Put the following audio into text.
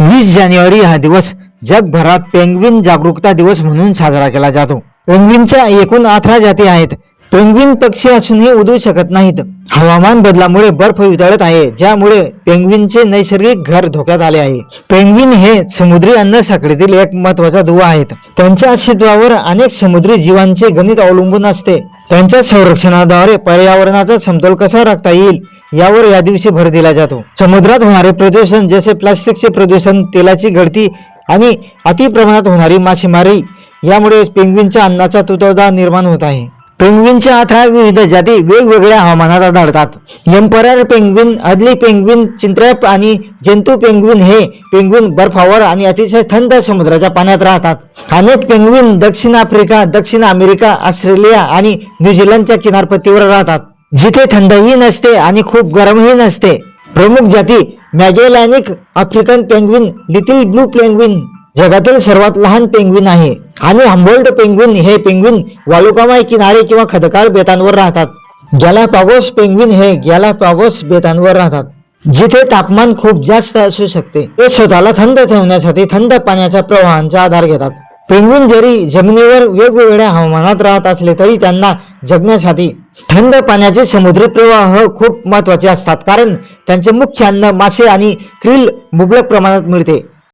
वीस जानेवारी हा दिवस जगभरात पेंग्विन जागरूकता दिवस म्हणून साजरा केला जातो. पेंग्विनच्या एकूण अठरा जाती आहेत. पेंग्विन पक्षी असूनही उडू शकत नाहीत. हवामान बदलामुळे बर्फ वितळत आहे ज्यामुळे पेंग्विनचे नैसर्गिक घर धोक्यात आले आहे. पेंग्विन हे समुद्री अन्न साखळीतील एक महत्त्वाचा दुवा आहेत. त्यांच्या अस्तित्वावर अनेक समुद्री जीवांचे गणित अवलंबून असते. त्यांच्या संरक्षणाद्वारे पर्यावरणाचा समतोल कसा राखता येईल यावर या दिवशी भर दिला जातो. समुद्रात होणारे प्रदूषण जसे प्लास्टिकचे प्रदूषण तेलाची गळती आणि अति प्रमाणात होणारी मासेमारी यामुळे पेंग्विनच्या अन्नाचा तुटवडा निर्माण होत आहे. पेंग्विनच्या अठरा विविध जाती वेगवेगळ्या हवामानात आढळतात. Emperor penguin Adelie penguin chinstrap आणि जंतू पेंग्विन हे पेंग्विन बर्फावर आणि अतिशय थंड समुद्राच्या पाण्यात राहतात. अनेक पेंग्विन दक्षिण आफ्रिका दक्षिण अमेरिका ऑस्ट्रेलिया आणि न्यूझीलंडच्या किनारपट्टीवर राहतात. जिथे थंडही नसते आणि खूप गरमही नसते प्रमुख जाती Magellanic African penguin little blue penguin. जगातील सर्वात लहान पेंग्विन आहे आणि हंबोल्ड पेंग्विन हे पेंग्विन वालुकामय किनारे किंवा खदकाळ बेतांवर राहतात. गॅलापागोस पेंग्विन हे गॅलापागोस बेतांवर राहतात जिथे तापमान खूप जास्त असू शकते. ते स्वतःला थंड ठेवण्यासाठी थंड पाण्याच्या प्रवाहांचा आधार घेतात. पेंग्विन जरी जमिनीवर वेगवेगळ्या हवामानात राहत असले तरी त्यांना जगण्यासाठी थंड पाण्याचे समुद्री प्रवाह खूप महत्त्वाचे असतात कारण त्यांचे मुख्य अन्न मासे आणि क्रिल मुबलक प्रमाणात मिळते.